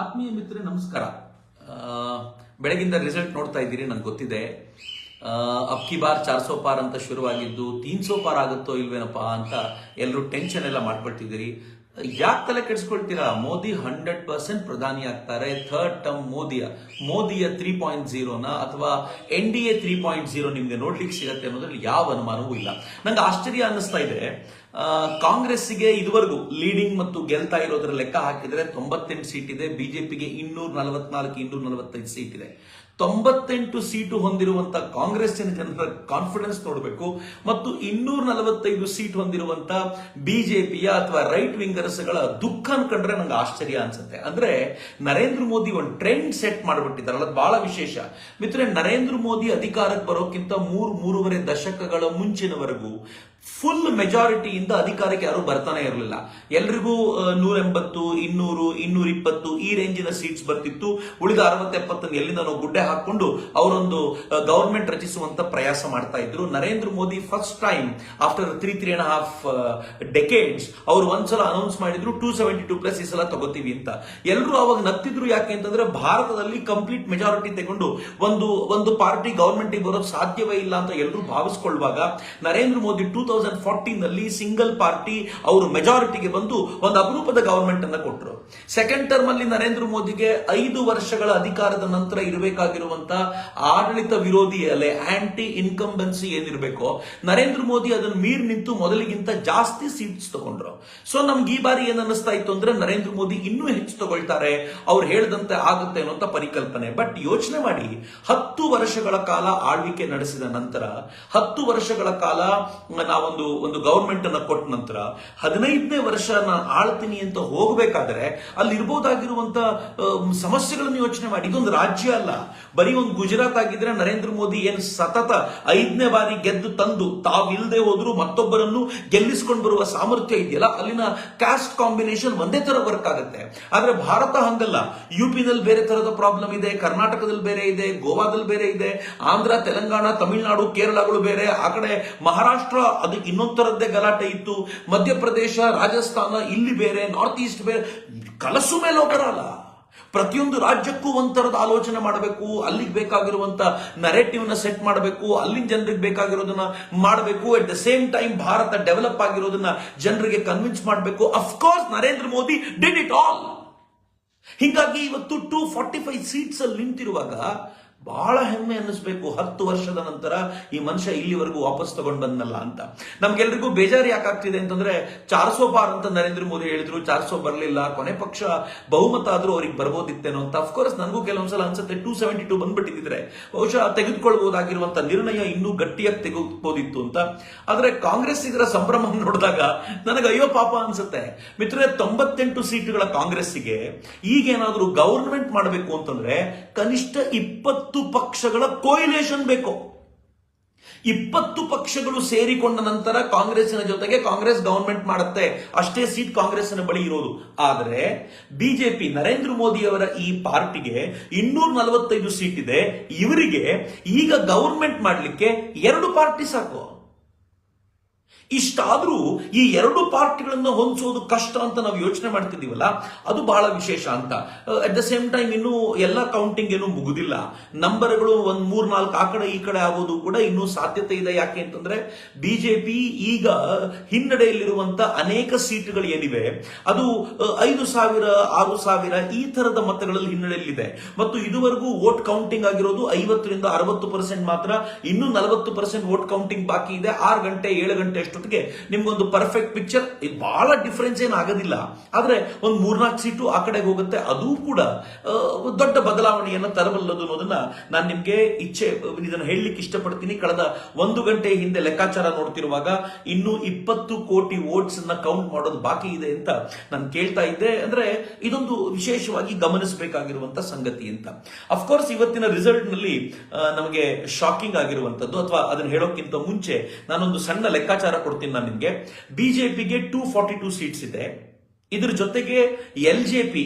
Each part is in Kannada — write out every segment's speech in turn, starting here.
ಆತ್ಮೀಯ ಮಿತ್ರ ನಮಸ್ಕಾರ. ಬೆಳಗಿಂದ ರಿಸಲ್ಟ್ ನೋಡ್ತಾ ಇದ್ದೀರಿ, ನಂಗೆ ಗೊತ್ತಿದೆ. ಅಬ್ಕಿ ಬಾರ್ ಚಾರ್ ಸೋ ಪಾರ್ ಅಂತ ಶುರುವಾಗಿದ್ದು, ತೀನ್ ಸೋ ಪಾರ್ ಆಗುತ್ತೋ ಇಲ್ವೇನಪ್ಪ ಅಂತ ಎಲ್ಲರೂ ಟೆನ್ಷನ್ ಎಲ್ಲ ಮಾಡ್ಕೊಳ್ತಿದ್ದೀರಿ. ಯಾಕೆ ತಲೆ ಕೆಡಿಸ್ಕೊಳ್ತೀರಾ? ಮೋದಿ ಹಂಡ್ರೆಡ್ ಪರ್ಸೆಂಟ್ ಪ್ರಧಾನಿ ಆಗ್ತಾರೆ. ಥರ್ಡ್ ಟರ್ಮ್ ಮೋದಿಯ. ಮೋದಿಯ ತ್ರೀ ಪಾಯಿಂಟ್ ಜೀರೋನ ಅಥವಾ N D A three point zero ನಿಮಗೆ ನೋಡ್ಲಿಕ್ಕೆ ಸಿಗತ್ತೆ ಅನ್ನೋದ್ರಲ್ಲಿ ಯಾವ ಅನುಮಾನವೂ ಇಲ್ಲ. ನಂಗೆ ಆಶ್ಚರ್ಯ ಅನ್ನಿಸ್ತಾ ಇದೆ. ಕಾಂಗ್ರೆಸ್ಸಿಗೆ ಇದುವರೆಗೂ ಲೀಡಿಂಗ್ ಮತ್ತು ಗೆಲ್ತಾ ಇರೋದ್ರ ಲೆಕ್ಕ ಹಾಕಿದ್ರೆ ತೊಂಬತ್ತೆಂಟು ಸೀಟ್ ಇದೆ. ಬಿಜೆಪಿಗೆ ಇನ್ನೂರ ನಲವತ್ನಾಲ್ಕು, ಇನ್ನೂರ ನಲವತ್ತೈದು ಸೀಟ್ ಇದೆ. ತೊಂಬತ್ತೆಂಟು ಸೀಟು ಹೊಂದಿರುವಂತಹ ಕಾಂಗ್ರೆಸ್ಸಿನ ಜನರ ಕಾನ್ಫಿಡೆನ್ಸ್ ನೋಡಬೇಕು. ಮತ್ತು ಇನ್ನೂರ ನಲವತ್ತೈದು ಸೀಟ್ ಹೊಂದಿರುವಂತಹ ಬಿಜೆಪಿಯ ಅಥವಾ ರೈಟ್ ವಿಂಗರ್ಸ್ಗಳ ದುಃಖ ಅನ್ಕೊಂಡ್ರೆ ನಂಗೆ ಆಶ್ಚರ್ಯ ಅನ್ಸುತ್ತೆ. ಅಂದ್ರೆ ನರೇಂದ್ರ ಮೋದಿ ಒಂದು ಟ್ರೆಂಡ್ ಸೆಟ್ ಮಾಡಿಬಿಟ್ಟಿದ್ದಾರೆ ಬಹಳ ವಿಶೇಷ. ಮಿತ್ರ ನರೇಂದ್ರ ಮೋದಿ ಅಧಿಕಾರಕ್ಕೆ ಬರೋಕ್ಕಿಂತ ಮೂರು, ಮೂರುವರೆ ದಶಕಗಳ ಮುಂಚಿನವರೆಗೂ ಫುಲ್ ಮೆಜಾರಿಟಿಯಿಂದ ಅಧಿಕಾರಕ್ಕೆ ಯಾರು ಬರ್ತಾನೆ ಇರಲಿಲ್ಲ. ಎಲ್ರಿಗೂ ನೂರ ಎಂಬತ್ತು ಇನ್ನೂರು ಇನ್ನೂರ ಇಪ್ಪತ್ತು ಈ ರೇಂಜಿನ ಸೀಟ್ಸ್ ಬರ್ತಿತ್ತು. ಉಳಿದ ಅರವತ್ತೆಪ್ಪತ್ತನ್ನು ಎಲ್ಲಿಂದ ನಾವು ಗುಡ್ಡೆ ಹಾಕೊಂಡು ಅವರೊಂದು ಗವರ್ಮೆಂಟ್ ರಚಿಸುವಂತ ಪ್ರಯಾಸ ಮಾಡ್ತಾ ಇದ್ರು. Narendra Modi first time after three three and half decades ಅವರು ಒಂದ್ಸಲ ಅನೌನ್ಸ್ ಮಾಡಿದ್ರು ಟೂ ಸೆವೆಂಟಿ ಟೂ ಪ್ಲಸ್ ಈ ಸಲ ತಗೋತೀವಿ ಅಂತ. ಎಲ್ಲರೂ ಅವಾಗ ನತ್ತಿದ್ರು ಯಾಕೆ ಅಂತಂದ್ರೆ ಭಾರತದಲ್ಲಿ ಕಂಪ್ಲೀಟ್ ಮೆಜಾರಿಟಿ ತಗೊಂಡು ಒಂದು ಒಂದು ಪಾರ್ಟಿ ಗವರ್ಮೆಂಟ್ ಬರೋದು ಸಾಧ್ಯವೇ ಇಲ್ಲ ಅಂತ ಎಲ್ಲರೂ ಭಾವಿಸ್ಕೊಳ್ಳುವಾಗ ನರೇಂದ್ರ ಮೋದಿ ಟೂ ತೌಸಂಡ್ ಫಾರ್ಟೀನ್ನಲ್ಲಿ ಸಿಂಗಲ್ ಪಾರ್ಟಿ ಅವರು ಮೆಜಾರಿಟಿಗೆ ಬಂದು ಒಂದು ಅಪರೂಪದ ಗವರ್ಮೆಂಟ್ ಅನ್ನ ಕೊಟ್ಟರು ಸೆಕೆಂಡ್ ಟರ್ಮ್ ಅಲ್ಲಿ ನರೇಂದ್ರ ಮೋದಿಗೆ ಐದು ವರ್ಷಗಳ ಅಧಿಕಾರದ ನಂತರ ಇರಬೇಕಾಗಿರುವಂತಹ ಆಡಳಿತ ವಿರೋಧಿ ಅಲೆ ಆಂಟಿ ಇನ್ಕಂಬೆನ್ಸಿ ಏನಿರಬೇಕು, ನರೇಂದ್ರ ಮೋದಿ ಅದನ್ನು ಮೀರಿ ನಿಂತು ಮೊದಲಿಗಿಂತ ಜಾಸ್ತಿ ಸೀಟ್ಸ್ ತಗೊಂಡ್ರು. ಸೊ ನಮ್ಗೆ ಈ ಬಾರಿ ಏನ್ ಅನ್ನಿಸ್ತಾ ಇತ್ತು ಅಂದ್ರೆ ನರೇಂದ್ರ ಮೋದಿ ಇನ್ನೂ ಹೆಚ್ಚು ತಗೊಳ್ತಾರೆ, ಅವ್ರು ಹೇಳ್ದಂತೆ ಆಗುತ್ತೆ ಅನ್ನೋಂತ ಪರಿಕಲ್ಪನೆ. ಬಟ್ ಯೋಚನೆ ಮಾಡಿ, ಹತ್ತು ವರ್ಷಗಳ ಕಾಲ ಆಳ್ವಿಕೆ ನಡೆಸಿದ ನಂತರ, ಹತ್ತು ವರ್ಷಗಳ ಕಾಲ ನಾವೊಂದು, ಒಂದು ಗೌರ್ಮೆಂಟ್ ಅನ್ನ ಕೊಟ್ಟ ನಂತರ, ಹದಿನೈದನೇ ವರ್ಷ ನಾನು ಆಳ್ತೀನಿ ಅಂತ ಹೋಗಬೇಕಾದ್ರೆ ಅಲ್ಲಿ ಇರ್ಬೋದಾಗಿರುವಂತ ಸಮಸ್ಯೆಗಳನ್ನು ಯೋಚನೆ ಮಾಡಿ. ಇದೊಂದು ರಾಜ್ಯ ಅಲ್ಲ. ಬರೀ ಒಂದು ಗುಜರಾತ್ ಆಗಿದ್ರೆ ನರೇಂದ್ರ ಮೋದಿ ಏನ್ ಸತತ ಐದನೇ ಬಾರಿ ಗೆದ್ದು ತಂದು ತಾವಿಲ್ಲದೆ ಹೋದ್ರು ಮತ್ತೊಬ್ಬರನ್ನು ಗೆಲ್ಲಿಸ್ಕೊಂಡು ಬರುವ ಸಾಮರ್ಥ್ಯ ಇದೆಯಲ್ಲ? ಅಲ್ಲಿನ ಕ್ಯಾಸ್ಟ್ ಕಾಂಬಿನೇಷನ್ ಒಂದೇ ತರ ವರ್ಕ್ ಆಗುತ್ತೆ. ಆದ್ರೆ ಭಾರತ ಹಂಗಲ್ಲ. ಯುಪಿನಲ್ಲಿ ಬೇರೆ ತರದ ಪ್ರಾಬ್ಲಮ್ ಇದೆ, ಕರ್ನಾಟಕದಲ್ಲಿ ಬೇರೆ ಇದೆ, ಗೋವಾದಲ್ಲಿ ಬೇರೆ ಇದೆ, ಆಂಧ್ರ, ತೆಲಂಗಾಣ, ತಮಿಳುನಾಡು, ಕೇರಳಗಳು ಬೇರೆ, ಆ ಕಡೆ ಮಹಾರಾಷ್ಟ್ರ ಅದಕ್ಕೆ ಇನ್ನೊಂದ್ ತರದ್ದೇ ಗಲಾಟೆ ಇತ್ತು, ಮಧ್ಯಪ್ರದೇಶ, ರಾಜಸ್ಥಾನ ಇಲ್ಲಿ ಬೇರೆ ನಾರ್ತ್ ಈಸ್ಟ್ ಬೇರೆ. ಕಲಸು ಮೇಲೆ ಬರಲ್ಲ ಪ್ರತಿಯೊಂದು ರಾಜ್ಯಕ್ಕೂ ಒಂಥರದ ಆಲೋಚನೆ ಮಾಡಬೇಕು, ಅಲ್ಲಿಗೆ ಬೇಕಾಗಿರುವಂತ ನರೇಟಿವ್ನ ಸೆಟ್ ಮಾಡಬೇಕು, ಅಲ್ಲಿನ ಜನರಿಗೆ ಬೇಕಾಗಿರೋದನ್ನ ಮಾಡಬೇಕು at the same time Bharat develop ಆಗಿರೋದನ್ನ ಜನರಿಗೆ ಕನ್ವಿನ್ಸ್ ಮಾಡಬೇಕು. Of course Narendra Modi did it all ಹೀಗಾಗಿ ಇವತ್ತು ಟೂ ಫಾರ್ಟಿ ಫೈವ್ ಸೀಟ್ಸ್ ಅಲ್ಲಿ ನಿಂತಿರುವಾಗ ಬಹಳ ಹೆಮ್ಮೆ ಅನ್ನಿಸ್ಬೇಕು ಹತ್ತು ವರ್ಷದ ನಂತರ ಈ ಮನುಷ್ಯ ಇಲ್ಲಿವರೆಗೂ ವಾಪಸ್ ತಗೊಂಡ್ ಬಂದಲ್ಲ ಅಂತ. ನಮ್ಗೆಲ್ರಿಗೂ ಬೇಜಾರು ಯಾಕಾಗ್ತಿದೆ ಅಂತಂದ್ರೆ ಚಾರ್ಸೋ ಪಾರ್ ಅಂತ ನರೇಂದ್ರ ಮೋದಿ ಹೇಳಿದ್ರು, ಚಾರ್ಸೋ ಬರಲಿಲ್ಲ, ಕೊನೆ ಪಕ್ಷ ಬಹುಮತ ಆದ್ರೂ ಅವ್ರಿಗೆ ಬರ್ಬೋದಿತ್ತೇನೋ ಅಂತ. ಅಫ್ಕೋರ್ಸ್ ನನಗೂ ಕೆಲವೊಂದ್ಸಲ ಅನ್ಸುತ್ತೆ ಟೂ ಸೆವೆಂಟಿ ಟೂ ಬಂದ್ಬಿಟ್ಟಿದ್ರೆ. ಬಹುಶಃ ತೆಗೆದುಕೊಳ್ಬಹುದಾಗಿರುವಂತ ನಿರ್ಣಯ ಇನ್ನೂ ಗಟ್ಟಿಯಾಗಿ ತೆಗೆದುಬೋದಿತ್ತು ಅಂತ. ಆದ್ರೆ ಕಾಂಗ್ರೆಸ್ ಇದರ ಸಂಭ್ರಮ ನೋಡಿದಾಗ ನನಗೆ ಅಯ್ಯೋ ಪಾಪ ಅನ್ಸುತ್ತೆ. ಮಿತ್ರರೇ, ತೊಂಬತ್ತೆಂಟು ಸೀಟುಗಳ ಕಾಂಗ್ರೆಸ್ಸಿಗೆ ಈಗೇನಾದ್ರೂ ಗವರ್ಮೆಂಟ್ ಮಾಡಬೇಕು ಅಂತಂದ್ರೆ ಕನಿಷ್ಠ ಇಪ್ಪತ್ತು ಪಕ್ಷಗಳ ಕೋಯಿಲೇಷನ್ ಬೇಕು. ಇಪ್ಪತ್ತು ಪಕ್ಷಗಳು ಸೇರಿಕೊಂಡ ನಂತರ ಕಾಂಗ್ರೆಸ್ಸಿನ ಜೊತೆಗೆ ಕಾಂಗ್ರೆಸ್ ಗವರ್ಮೆಂಟ್ ಮಾಡುತ್ತೆ. ಅಷ್ಟೇ ಸೀಟ್ ಕಾಂಗ್ರೆಸ್ಸಿನ ಬಳಿ ಇರೋದು. ಆದರೆ ಬಿಜೆಪಿ ನರೇಂದ್ರ ಮೋದಿ ಅವರ ಈ ಪಾರ್ಟಿಗೆ ಇನ್ನೂರ ನಲವತ್ತೈದು ಸೀಟ್ ಇದೆ. ಇವರಿಗೆ ಈಗ ಗವರ್ಮೆಂಟ್ ಮಾಡಲಿಕ್ಕೆ ಎರಡು ಪಾರ್ಟಿ ಸಾಕು. ಇಷ್ಟಾದ್ರೂ ಈ ಎರಡು ಪಾರ್ಟಿಗಳನ್ನು ಹೊಂದಿಸೋದು ಕಷ್ಟ ಅಂತ ನಾವು ಯೋಚನೆ ಮಾಡ್ತಿದ್ದೀವಲ್ಲ, ಅದು ಬಹಳ ವಿಶೇಷ ಅಂತ. ಅಟ್ ದ ಸೇಮ್ ಟೈಮ್ ಇನ್ನು ಎಲ್ಲ ಕೌಂಟಿಂಗ್ ಏನು ಮುಗುದಿಲ್ಲ. ನಂಬರ್ಗಳು ಒಂದ್ ಮೂರ್ ನಾಲ್ಕು ಆ ಕಡೆ ಈ ಕಡೆ ಆಗೋದು ಕೂಡ ಇನ್ನೂ ಸಾಧ್ಯತೆ ಇದೆ. ಯಾಕೆ ಅಂತಂದ್ರೆ ಬಿಜೆಪಿ ಈಗ ಹಿನ್ನಡೆಯಲ್ಲಿರುವಂತ ಅನೇಕ ಸೀಟ್ಗಳು ಏನಿವೆ, ಅದು ಐದು ಸಾವಿರ, ಆರು ಸಾವಿರ ಈ ತರದ ಮತಗಳಲ್ಲಿ ಹಿನ್ನಡೆಯಲ್ಲಿದೆ. ಮತ್ತು ಇದುವರೆಗೂ ವೋಟ್ ಕೌಂಟಿಂಗ್ ಆಗಿರೋದು ಐವತ್ತರಿಂದ ಅರವತ್ತು ಪರ್ಸೆಂಟ್ ಮಾತ್ರ. ಇನ್ನೂ ನಲವತ್ತು ಪರ್ಸೆಂಟ್ ವೋಟ್ ಕೌಂಟಿಂಗ್ ಬಾಕಿ ಇದೆ. ಆರು ಗಂಟೆ, ಏಳು ಗಂಟೆ ಅಷ್ಟೊತ್ತಿಗೆ ನಿಮ್ಗೊಂದು ಪರ್ಫೆಕ್ಟ್ ಪಿಕ್ಚರ್ ಇದು ಬಹಳ ಡಿಫ್ರೆನ್ಸ್ ಏನು ಆಗೋದಿಲ್ಲ. ಆದ್ರೆ ಒಂದು ಮೂರ್ನಾಲ್ಕು ಸೀಟು ಆ ಕಡೆಗೆ ಹೋಗುತ್ತೆ, ಅದು ಕೂಡ ದೊಡ್ಡ ಬದಲಾವಣೆಯನ್ನು ತರಬಲ್ಲದು ಅನ್ನೋದನ್ನ ನಾನು ನಿಮ್ಗೆ ಇಚ್ಛೆ, ಇದನ್ನು ಹೇಳಲಿಕ್ಕೆ ಇಷ್ಟಪಡ್ತೀನಿ. ಕಳೆದ ಒಂದು ಗಂಟೆ ಹಿಂದೆ ಲೆಕ್ಕಾಚಾರ ನೋಡ್ತಿರುವಾಗ ಇನ್ನೂ ಇಪ್ಪತ್ತು ಕೋಟಿ ವೋಟ್ಸ್ ಅನ್ನ ಕೌಂಟ್ ಮಾಡೋದು ಬಾಕಿ ಇದೆ ಅಂತ ನಾನು ಕೇಳ್ತಾ ಇದ್ದೆ. ಅಂದ್ರೆ ಇದೊಂದು ವಿಶೇಷವಾಗಿ ಗಮನಿಸಬೇಕಾಗಿರುವಂತ ಸಂಗತಿ ಅಂತ. ಅಫ್ಕೋರ್ಸ್ ಇವತ್ತಿನ ರಿಸಲ್ಟ್ನಲ್ಲಿ ನಮಗೆ ಶಾಕಿಂಗ್ ಆಗಿರುವಂತದ್ದು ಅಥವಾ ಅದನ್ನ ಹೇಳೋಕ್ಕಿಂತ ಮುಂಚೆ ನಾನೊಂದು ಸಣ್ಣ ಲೆಕ್ಕಾಚಾರ ಕೊಡ್ತೀನಿ ನಾನು ನಿಮಗೆ. ಬಿಜೆಪಿಗೆ ಟೂ ಫಾರ್ಟಿ ಟೂ ಸೀಟ್ಸ್ ಇದೆ. ಇದ್ರ ಜೊತೆಗೆ ಎಲ್ ಜೆ ಪಿ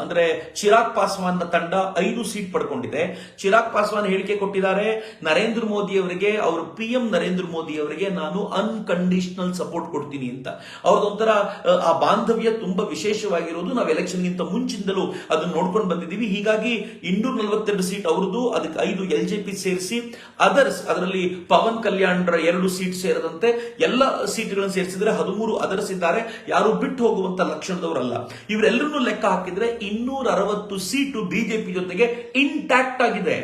ಅಂದ್ರೆ ಚಿರಾಗ್ ಪಾಸ್ವಾನ್ನ ತಂಡ ಐದು ಸೀಟ್ ಪಡ್ಕೊಂಡಿದೆ. ಚಿರಾಗ್ ಪಾಸ್ವಾನ್ ಹೇಳಿಕೆ ಕೊಟ್ಟಿದ್ದಾರೆ ನರೇಂದ್ರ ಮೋದಿ ಅವರಿಗೆ ಅವರು ಪಿ ಎಂ ನರೇಂದ್ರ ಮೋದಿ ಅವರಿಗೆ ನಾನು ಅನ್ಕಂಡೀಷನಲ್ ಸಪೋರ್ಟ್ ಕೊಡ್ತೀನಿ ಅಂತ. ಅವ್ರದೊಂಥರ ಆ, ಬಾಂಧವ್ಯ ತುಂಬಾ ವಿಶೇಷವಾಗಿರೋದು. ನಾವು ಎಲೆಕ್ಷನ್ ಗಿಂತ ಮುಂಚಿಂದಲೂ ಅದನ್ನ ನೋಡ್ಕೊಂಡು ಬಂದಿದ್ದೀವಿ. ಹೀಗಾಗಿ ಇನ್ನೂರ ನಲವತ್ತೆರಡು ಸೀಟ್ ಅವ್ರದ್ದು ಅದಕ್ಕೆ ಐದು ಎಲ್ ಜೆ ಪಿ ಸೇರಿಸಿ ಅದರ್ಸ್ ಅದರಲ್ಲಿ ಪವನ್ ಕಲ್ಯಾಣ್ರ ಎರಡು ಸೀಟ್ ಸೇರದಂತೆ ಎಲ್ಲ ಸೀಟ್ಗಳನ್ನು ಸೇರಿಸಿದ್ರೆ ಹದಿಮೂರು ಅದರ್ಸ್ ಇದ್ದಾರೆ. ಯಾರು ಬಿಟ್ಟು ಹೋಗುವಂತ ಲಕ್ಷಣದವರಲ್ಲ ಇವರೆಲ್ಲರನ್ನೂ ಲೆಕ್ಕ ಹಾಕಿದ್ರೆ ಇನ್ನೂರ ಅರವತ್ತು ಸೀಟು ಬಿಜೆಪಿ ಜೊತೆಗೆ ಇಂಟ್ಯಾಕ್ಟ್ ಆಗಿದೆ.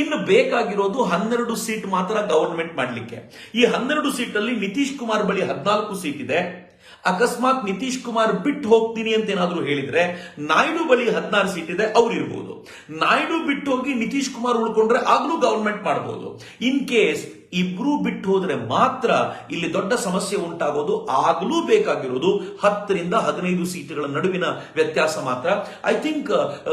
ಇನ್ನು ಬೇಕಾಗಿರೋದು ಹನ್ನೆರಡು ಸೀಟ್ ಮಾತ್ರ ಗವರ್ನಮೆಂಟ್ ಮಾಡಲಿಕ್ಕೆ. ಈ ಹನ್ನೆರಡು ಸೀಟ್ ಅಲ್ಲಿ ನಿತೀಶ್ ಕುಮಾರ್ ಬಳಿ ಹದಿನಾಲ್ಕು ಸೀಟ್ ಇದೆ. ಅಕಸ್ಮಾತ್ ನಿತೀಶ್ ಕುಮಾರ್ ಬಿಟ್ಟು ಹೋಗ್ತೀನಿ ಅಂತ ಏನಾದರೂ ಹೇಳಿದ್ರೆ ನಾಯ್ಡು ಬಳಿ ಹದಿನಾರು ಸೀಟ್ ಇದೆ ಅವ್ರು ಇರ್ಬೋದು ನಾಯ್ಡು ಬಿಟ್ಟು ಹೋಗಿ ನಿತೀಶ್ ಕುಮಾರ್ ಉಳ್ಕೊಂಡ್ರೆ ಆಗ್ಲೂ ಗವರ್ಮೆಂಟ್ ಮಾಡಬಹುದು ಇನ್ ಕೇಸ್ ಇಬ್ರು ಬಿಟ್ಟು ಹೋದ್ರೆ ಮಾತ್ರ ಇಲ್ಲಿ ದೊಡ್ಡ ಸಮಸ್ಯೆ ಉಂಟಾಗೋದು ಆಗಲೂ ಬೇಕಾಗಿರೋದು ಹತ್ತರಿಂದ ಹದಿನೈದು ಸೀಟ್ಗಳ ನಡುವಿನ ವ್ಯತ್ಯಾಸ ಮಾತ್ರ. ಐ ಥಿಂಕ್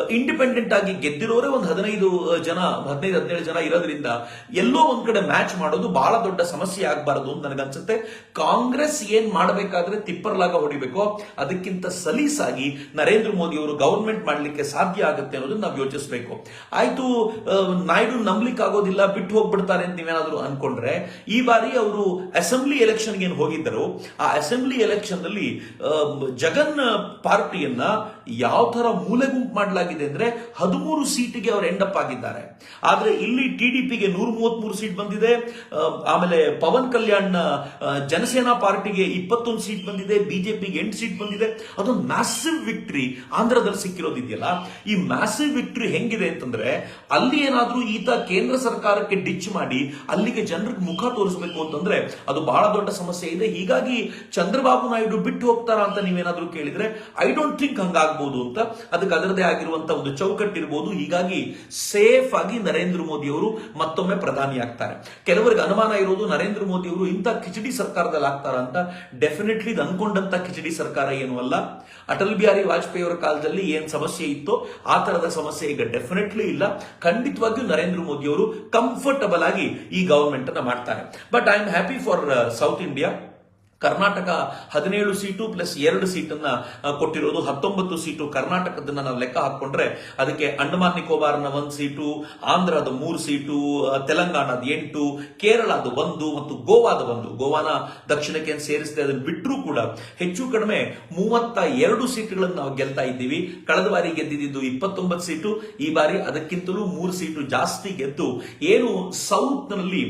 ಇಂಡಿಪೆಂಡೆಂಟ್ ಆಗಿ ಗೆದ್ದಿರೋರೇ ಒಂದು ಹದಿನೈದು ಜನ ಹದಿನೈದು ಹದಿನೇಳು ಜನ ಇರೋದ್ರಿಂದ ಎಲ್ಲೋ ಒಂದ್ ಕಡೆ ಮ್ಯಾಚ್ ಮಾಡೋದು ಬಹಳ ದೊಡ್ಡ ಸಮಸ್ಯೆ ಆಗಬಾರದು ಅಂತ ನನಗನ್ಸುತ್ತೆ. ಕಾಂಗ್ರೆಸ್ ಏನ್ ಮಾಡಬೇಕಾದ್ರೆ ತಿಪ್ಪರ್ಲಾಗ ಹೊಡಿಬೇಕು. ಅದಕ್ಕಿಂತ ಸಲೀಸಾಗಿ ನರೇಂದ್ರ ಮೋದಿ ಅವರು ಗವರ್ಮೆಂಟ್ ಮಾಡ್ಲಿಕ್ಕೆ ಸಾಧ್ಯ ಆಗುತ್ತೆ ಅನ್ನೋದನ್ನ ನಾವು ಯೋಚಿಸಬೇಕು. ಆಯ್ತು ಆ, ನಾಯ್ಡು ನಂಬ್ಲಿಕ್ಕೆ ಆಗೋದಿಲ್ಲ ಬಿಟ್ಟು ಹೋಗ್ಬಿಡ್ತಾರೆ ಅಂತ ನೀವೇನಾದ್ರೂ ಅನ್ಕೊಂಡ್ರೆ ಈ ಬಾರಿ ಅವರು ಅಸೆಂಬ್ಲಿ ಎಲೆಕ್ಷನ್ಗೆ ಏನು ಹೋಗಿದ್ದರು? ಆ ಅಸೆಂಬ್ಲಿ ಎಲೆಕ್ಷನ್ ಅಲ್ಲಿ ಜಗನ್ ಪಾರ್ಟಿಯನ್ನ ಯಾವ ತರ ಮೂಲೆ ಗುಂಪು ಮಾಡಲಾಗಿದೆ ಅಂದ್ರೆ ಹದಿಮೂರು ಸೀಟಿಗೆ ಅವರು ಎಂಡಪ್ ಆಗಿದ್ದಾರೆ. ಆದ್ರೆ ಇಲ್ಲಿ ಟಿಡಿಪಿಗೆ ನೂರ ಮೂವತ್ಮೂರು ಸೀಟ್ ಬಂದಿದೆ. ಆಮೇಲೆ ಪವನ್ ಕಲ್ಯಾಣ್ ಜನಸೇನಾ ಪಾರ್ಟಿಗೆ ಇಪ್ಪತ್ತೊಂದು ಸೀಟ್ ಬಂದಿದೆ. ಬಿಜೆಪಿಗೆ ಎಂಟು ಸೀಟ್ ಬಂದಿದೆ. ಅದೊಂದು ಮ್ಯಾಸಿವ್ ವಿಕ್ಟ್ರಿ ಆಂಧ್ರದಲ್ಲಿ ಸಿಕ್ಕಿರೋದಿದೆಯಲ್ಲ? ಈ ಮ್ಯಾಸಿವ್ ವಿಕ್ಟ್ರಿ ಹೆಂಗಿದೆ ಅಂತಂದ್ರೆ ಅಲ್ಲಿ ಏನಾದ್ರೂ ಈತ ಕೇಂದ್ರ ಸರ್ಕಾರಕ್ಕೆ ಡಿಚ್ ಮಾಡಿ ಅಲ್ಲಿಗೆ ಜನರಿಗೆ ಮುಖ ತೋರಿಸಬೇಕು ಅಂತಂದ್ರೆ ಅದು ಬಹಳ ದೊಡ್ಡ ಸಮಸ್ಯೆ ಇದೆ. ಹೀಗಾಗಿ ಚಂದ್ರಬಾಬು ನಾಯ್ಡು ಬಿಟ್ಟು ಹೋಗ್ತಾರ ಅಂತ ನೀವೇನಾದ್ರೂ ಕೇಳಿದ್ರೆ ಐ ಡೋಂಟ್ ಥಿಂಕ್ ಹಂಗಾಗ್ಬೋದು ಅಂತ, ಅದಕ್ಕೆ ಅದರದೇ ಆಗಿರುವಂತಹ ಒಂದು ಚೌಕಟ್ಟಿರ್ಬೋದು. ಹೀಗಾಗಿ ಸೇಫ್ ಆಗಿ ನರೇಂದ್ರ ಮೋದಿ ಅವರು ಮತ್ತೊಮ್ಮೆ ಪ್ರಧಾನಿ ಆಗ್ತಾರೆ. ಕೆಲವರಿಗೆ ಅನುಮಾನ ಇರೋದು ನರೇಂದ್ರ ಮೋದಿ ಅವರು ಇಂಥ ಕಿಚಡಿ ಸರ್ಕಾರದಲ್ಲಿ ಆಗ್ತಾರ ಅಂತ. ಡೆಫಿನೆಟ್ಲಿ ಇದು ಅನ್ಕೊಂಡಂತ ಕಿಚಡಿ ಸರ್ಕಾರ ಏನು ಅಲ್ಲ. ಅಟಲ್ ಬಿಹಾರಿ ವಾಜಪೇಯಿ ಅವರ ಕಾಲದಲ್ಲಿ ಏನ್ ಸಮಸ್ಯೆ ಇತ್ತು ಆ ತರದ ಸಮಸ್ಯೆ ಈಗ ಡೆಫಿನೆಟ್ಲಿ ಇಲ್ಲ. ಖಂಡಿತವಾಗಿಯೂ ನರೇಂದ್ರ ಮೋದಿ ಅವರು ಕಂಫರ್ಟಬಲ್ ಆಗಿ ಈ ಗವರ್ಮೆಂಟ್ ಅನ್ನ ಮಾಡ್ತಾರೆ. But I am happy for south India Karnataka ಹದಿನೇಳು ಸೀಟು ಪ್ಲಸ್ ಎರಡು ಸೀಟನ್ನ ಕೊಟ್ಟಿರೋದು. ಹತ್ತೊಂಬತ್ತು ಸೀಟು ಕರ್ನಾಟಕದನ್ನ ನಾವು ಲೆಕ್ಕ ಹಾಕೊಂಡ್ರೆ ಅದಕ್ಕೆ ಅಂಡಮಾನ್ ನಿಕೋಬಾರ್ನ ಒಂದು ಸೀಟು, ಆಂಧ್ರದ ಮೂರು ಸೀಟು ತೆಲಂಗಾಣದ ಎಂಟು, ಕೇರಳದ ಒಂದು ಮತ್ತು ಗೋವಾದ ಒಂದು. ಗೋವಾನ ದಕ್ಷಿಣಕ್ಕೆ ಸೇರಿಸಿದೆ, ಅದನ್ನು ಬಿಟ್ಟರೂ ಕೂಡ ಹೆಚ್ಚು ಕಡಿಮೆ ಮೂವತ್ತ ಎರಡು ಸೀಟುಗಳನ್ನು ನಾವು ಗೆಲ್ತಾ ಇದ್ದೀವಿ. ಕಳೆದ ಬಾರಿ ಗೆದ್ದಿದ್ದು ಇಪ್ಪತ್ತೊಂಬತ್ತು ಸೀಟು. ಈ ಬಾರಿ ಅದಕ್ಕಿಂತಲೂ ಮೂರು ಸೀಟು ಜಾಸ್ತಿ ಗೆದ್ದು, ಏನು ಸೌತ್ನಲ್ಲಿ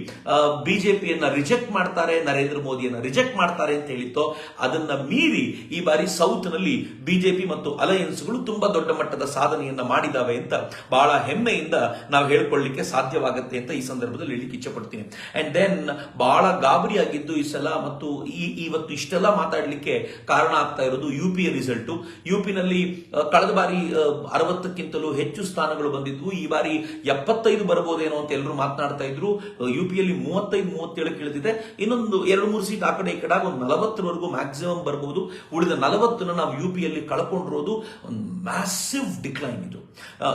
ಬಿಜೆಪಿಯನ್ನ ರಿಜೆಕ್ಟ್ ಮಾಡ್ತಾರೆ, ನರೇಂದ್ರ ಮೋದಿಯನ್ನ ರಿಜೆಕ್ಟ್ ಮಾಡ್ತಾರೆ ಅಂತ ಹೇಳಿತ್ತೋ, ಅದನ್ನ ಮೀರಿ ಈ ಬಾರಿ ಸೌತ್ನಲ್ಲಿ ಬಿಜೆಪಿ ಮತ್ತು ಅಲಯನ್ಸ್ಗಳು ತುಂಬಾ ದೊಡ್ಡ ಮಟ್ಟದ ಸಾಧನೆಯನ್ನ ಮಾಡಿದಾವೆ ಅಂತ ಬಹಳ ಹೆಮ್ಮೆಯಿಂದ ನಾವು ಹೇಳ್ಕೊಳ್ಳಿಕ್ಕೆ ಸಾಧ್ಯವಾಗುತ್ತೆ ಅಂತ ಈ ಸಂದರ್ಭದಲ್ಲಿ ಹೇಳಲಿಕ್ಕೆ ಇಚ್ಛಪಡ್ತೀನಿ. ಅಂಡ್ ದೆನ್ ಬಹಳ ಗಾಬರಿಯಾಗಿದ್ದು ಈ ಸಲ ಮತ್ತು ಈ, ಇವತ್ತು ಇಷ್ಟೆಲ್ಲ ಮಾತಾಡ್ಲಿಕ್ಕೆ ಕಾರಣ ಆಗ್ತಾ ಇರೋದು ಯು ಪಿ ರಿಸಲ್ಟ್ ಯು ನಲ್ಲಿ ಕಳೆದ ಬಾರಿ ಅರವತ್ತಕ್ಕಿಂತಲೂ ಹೆಚ್ಚು ಸ್ಥಾನಗಳು ಬಂದಿದ್ವು. ಈ ಬಾರಿ ಎಪ್ಪತ್ತೈದು ಬರಬಹುದೇನೋ ಅಂತ ಎಲ್ಲರೂ ಮಾತನಾಡ್ತಾ ಇದ್ರು. ಯು ಪಿಯಲ್ಲಿ ಮೂವತ್ತೈದು ಮೂವತ್ತೇಳಕ್ಕೆ ಇಳಿದಿದೆ ಇನ್ನೊಂದು ಎರಡು, ಮೂರು ಸೀಟ್ ಆ ಕಡೆ ಈ ಕಡೆ ಒಂದು ನಲವತ್ತರವರೆಗೂ ಮ್ಯಾಕ್ಸಿಮಮ್ ಬರಬಹುದು ಉಳಿದ ನಲವತ್ತನ್ನು ನಾವು ಯು ಪಿಯಲ್ಲಿ ಕಳ್ಕೊಂಡಿರೋದು ಒಂದು ಮ್ಯಾಸಿವ್ ಡಿಕ್ಲೈನ್ ಇದು.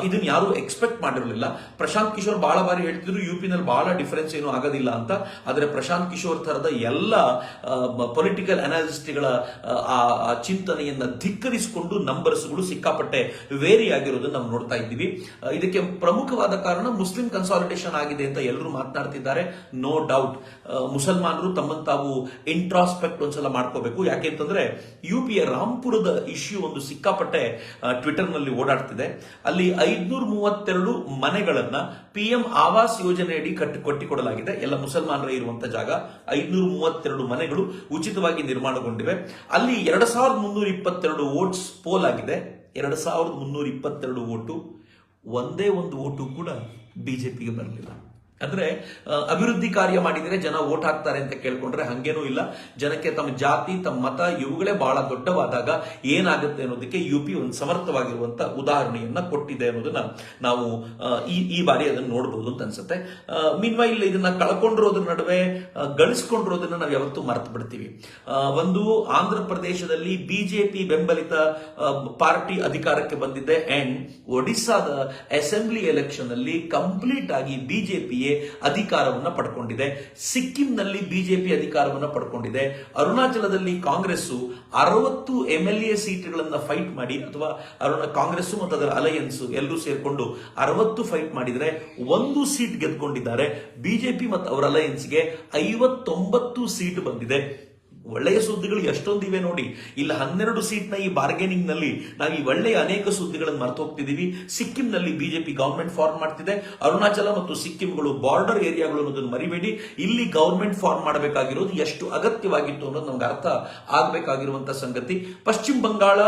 ಇದನ್ನು ಯಾರು ಎಕ್ಸ್ಪೆಕ್ಟ್ ಮಾಡಿರಲಿಲ್ಲ. ಪ್ರಶಾಂತ್ ಕಿಶೋರ್ ಬಹಳ ಬಾರಿ ಹೇಳ್ತಿದ್ರು ಯು ಪಿನಲ್ಲಿ ಬಹಳ ಡಿಫರೆನ್ಸ್ ಏನು ಆಗೋದಿಲ್ಲ ಅಂತ. ಆದರೆ ಪ್ರಶಾಂತ್ ಕಿಶೋರ್ ತರದ ಎಲ್ಲ ಪೊಲಿಟಿಕಲ್ ಅನಾಲಿಸ್ಟ್ಗಳ ಆ ಚಿಂತನೆಯನ್ನ ಧಿಕ್ಕರಿಸಿಕೊಂಡು ನಂಬರ್ಸ್ಗಳು ಸಿಕ್ಕಾಪಟ್ಟೆ ವೇರಿ ಆಗಿರೋದನ್ನು ನಾವು ನೋಡ್ತಾ ಇದ್ದೀವಿ. ಇದಕ್ಕೆ ಪ್ರಮುಖವಾದ ಕಾರಣ ಮುಸ್ಲಿಂ ಕನ್ಸಾಲಿಟೇಷನ್ ಆಗಿದೆ ಅಂತ ಎಲ್ಲರೂ ಮಾತನಾಡ್ತಿದ್ದಾರೆ. ನೋ ಡೌಟ್ ಮುಸಲ್ಮಾನರು ತಮ್ಮ ತಾವು ಇಂಟ್ರಾಸ್ಪೆಕ್ಟ್ ಒಂದ್ಸಲ ಮಾಡ್ಕೋಬೇಕು. ಯಾಕೆಂತಂದ್ರೆ ಯು ಪಿಯ ರಾಂಪುರದ ಇಶ್ಯೂ ಒಂದು ಸಿಕ್ಕಾಪಟ್ಟೆ ಟ್ವಿಟರ್ನಲ್ಲಿ ಓಡಾಡ್ತಿದೆ. ಅಲ್ಲಿ ಐದ್ನೂರ ಮೂವತ್ತೆರಡು ಮನೆಗಳನ್ನ ಪಿ ಎಂ ಆವಾಸ್ ಯೋಜನೆಯಡಿ ಕಟ್ಟಿ, ಕೊಟ್ಟಿಕೊಡಲಾಗಿದೆ. ಎಲ್ಲ ಮುಸಲ್ಮಾನರೇ ಇರುವಂತ ಜಾಗ. ಐದ್ನೂರ ಮೂವತ್ತೆರಡು ಮನೆಗಳು ಉಚಿತವಾಗಿ ನಿರ್ಮಾಣಗೊಂಡಿವೆ. ಅಲ್ಲಿ ಎರಡ್ ಸಾವಿರದ ಮುನ್ನೂರ ಇಪ್ಪತ್ತೆರಡು ವೋಟ್ಸ್ ಪೋಲ್ ಆಗಿದೆ. ಎರಡ್ ಸಾವಿರದ ಮುನ್ನೂರ ಇಪ್ಪತ್ತೆರಡು ಓಟು, ಒಂದೇ ಒಂದು ಓಟು ಕೂಡ ಬಿಜೆಪಿಗೆ ಬರಲಿಲ್ಲ. ಅಂದ್ರೆ ಅಭಿವೃದ್ಧಿ ಕಾರ್ಯ ಮಾಡಿದರೆ ಜನ ವೋಟ್ ಹಾಕ್ತಾರೆ ಅಂತ ಕೇಳ್ಕೊಂಡ್ರೆ ಹಂಗೇನೂ ಇಲ್ಲ. ಜನಕ್ಕೆ ತಮ್ಮ ಜಾತಿ, ತಮ್ಮ ಮತ, ಇವುಗಳೇ ಬಹಳ ದೊಡ್ಡವಾದಾಗ ಏನಾಗುತ್ತೆ ಅನ್ನೋದಕ್ಕೆ ಯು ಪಿ ಒಂದು ಸಮರ್ಥವಾಗಿರುವಂತ ಉದಾಹರಣೆಯನ್ನ ಕೊಟ್ಟಿದೆ ಅನ್ನೋದನ್ನ ನಾವು ಈ ಈ ಬಾರಿ ಅದನ್ನ ನೋಡಬಹುದು ಅಂತ ಅನ್ಸುತ್ತೆ. ಮೀನ್ವೈಲ್ ಇದನ್ನ ಕಳ್ಕೊಂಡಿರೋದ್ರ ನಡುವೆ ಗಳಿಸ್ಕೊಂಡಿರೋದನ್ನ ನಾವು ಯಾವತ್ತೂ ಮರೆತು ಬಿಡ್ತೀವಿ. ಒಂದು ಆಂಧ್ರ ಪ್ರದೇಶದಲ್ಲಿ ಬಿಜೆಪಿ ಬೆಂಬಲಿತ ಪಾರ್ಟಿ ಅಧಿಕಾರಕ್ಕೆ ಬಂದಿದೆ. ಅಂಡ್ ಒಡಿಸ್ಸಾದ ಅಸೆಂಬ್ಲಿ ಎಲೆಕ್ಷನ್ ಅಲ್ಲಿ ಕಂಪ್ಲೀಟ್ ಆಗಿ ಬಿಜೆಪಿಯೇ ಎ ಅಧಿಕಾರವನ್ನ ಪಡ್ಕೊಂಡಿದೆ. ಸಿಕ್ಕಿಂನಲ್ಲಿ ಬಿಜೆಪಿ ಅಧಿಕಾರವನ್ನ ಪಡ್ಕೊಂಡಿದೆ. ಅರುಣಾಚಲದಲ್ಲಿ ಕಾಂಗ್ರೆಸ್ ಅರವತ್ತು ಎಂ ಎಲ್ ಎ ಸೀಟ್ಗಳನ್ನ ಫೈಟ್ ಮಾಡಿ ಅಥವಾ ಅರುಣ ಕಾಂಗ್ರೆಸ್ ಮತ್ತು ಅದರ ಅಲಯನ್ಸ್ ಎಲ್ಲರೂ ಸೇರಿಕೊಂಡು ಅರವತ್ತು ಫೈಟ್ ಮಾಡಿದರೆ ಒಂದು ಸೀಟ್ ಗೆದ್ಕೊಂಡಿದ್ದಾರೆ. ಬಿಜೆಪಿ ಮತ್ತು ಅವರ ಅಲಯನ್ಸ್ಗೆ ಐವತ್ತೊಂಬತ್ತು ಸೀಟ್ ಬಂದಿದೆ. ಒಳ್ಳೆಯ ಸುದ್ದಿಗಳು ಎಷ್ಟೊಂದಿವೆ ನೋಡಿ. ಇಲ್ಲಿ ಹನ್ನೆರಡು ಸೀಟ್ನ ಈ ಬಾರ್ಗೇನಿಂಗ್ನಲ್ಲಿ ನಾವು ಈ ಒಳ್ಳೆಯ ಅನೇಕ ಸುದ್ದಿಗಳನ್ನು ಮರೆತು ಹೋಗ್ತಿದೀವಿ ಸಿಕ್ಕಿಂನಲ್ಲಿ ಬಿಜೆಪಿ ಗವರ್ಮೆಂಟ್ ಫಾರ್ಮ್ ಮಾಡ್ತಿದೆ. ಅರುಣಾಚಲ ಮತ್ತು ಸಿಕ್ಕಿಂಗಳು ಬಾರ್ಡರ್ ಏರಿಯಾಗಳು ಅನ್ನೋದನ್ನು ಮರಿಬೇಡಿ. ಇಲ್ಲಿ ಗವರ್ಮೆಂಟ್ ಫಾರ್ಮ್ ಮಾಡಬೇಕಾಗಿರೋದು ಎಷ್ಟು ಅಗತ್ಯವಾಗಿತ್ತು ಅನ್ನೋದು ನಮ್ಗೆ ಅರ್ಥ ಆಗಬೇಕಾಗಿರುವಂತಹ ಸಂಗತಿ. ಪಶ್ಚಿಮ ಬಂಗಾಳ,